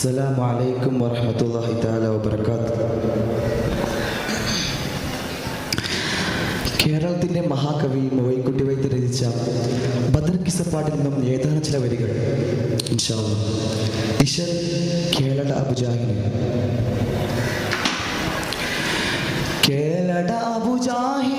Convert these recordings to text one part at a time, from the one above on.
السلام عليكم ورحمة الله تعالى وبركاته കേരളത്തിന്റെ മഹാകവി മോയിൻകുട്ടി വൈദ്യ രചിച്ച ബദർ കിസപ്പാട്ടിൽ നിന്നും ഏതാനും ചില വരികൾ ഇൻഷാ അല്ലാ. ഇശൽ കേളട അബുജാഹിന് കേളട അബുജാഹിലേ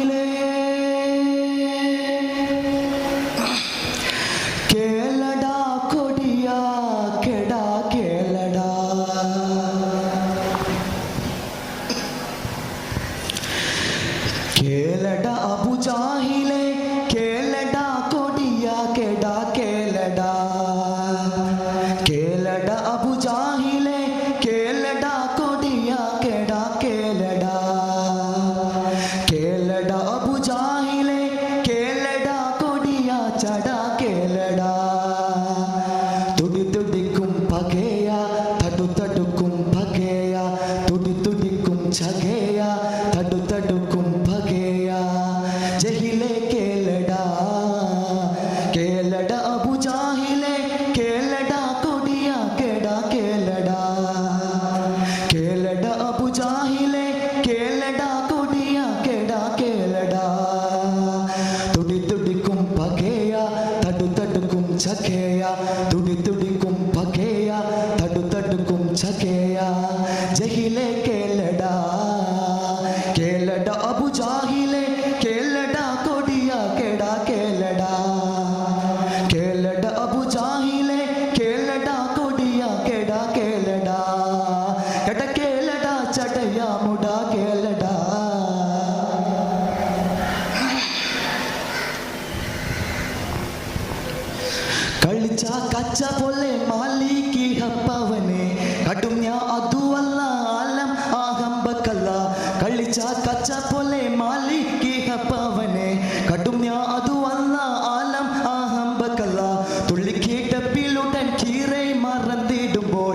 തുടിക്കും ചകയ തടു തടുക്കും പകയ ജഹിലെ കേളട കേളട അബുജാഹിലെ കേളട കൊടിയ കെട കേളട കേളട അബുജാഹിലെ കേളട കൊടിയ കെട കേളട തുടി തുടിക്കും പകയ തടു തടുക്കും ചകയ തുടി തുടിക്കും പകയ തടു തടുക്കും ചകയ ജഹിലെ കേളട കേളട ചടയ കേളടാ. കളിച്ച കച്ച പോലെ മാലിക്ക് ഹപ്പവനെ. കടും ഞാ അതുവല്ല ആലം ആഹംബക്കല്ല കളിച്ച കച്ച പോലെ മാലിക്ക് ഹപ്പവനെ. കടും ഞാ അതുവല്ല ആലം ആഹംബക്കല്ല തുള്ളി കേട്ടപ്പിലുടൻ കീറെ മറന്നിടുമ്പോൾ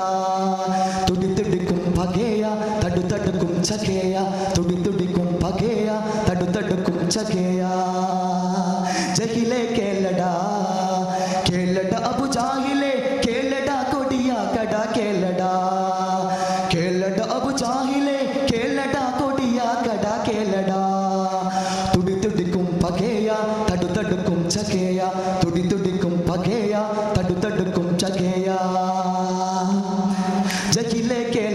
ജാഹിലെ കേളടാ കൊടിയ കട കേളടാ കേളട അബു ജാഹിലെ കേളടാ കൊടിയ കട കേളടാ തുടി തുടിക്കും പകയ തടു തടുക്കും ചകയ. തുടി തുടിക്കും പകയ തടു തടുക്കും ചകയ. ജഹിലെ കേള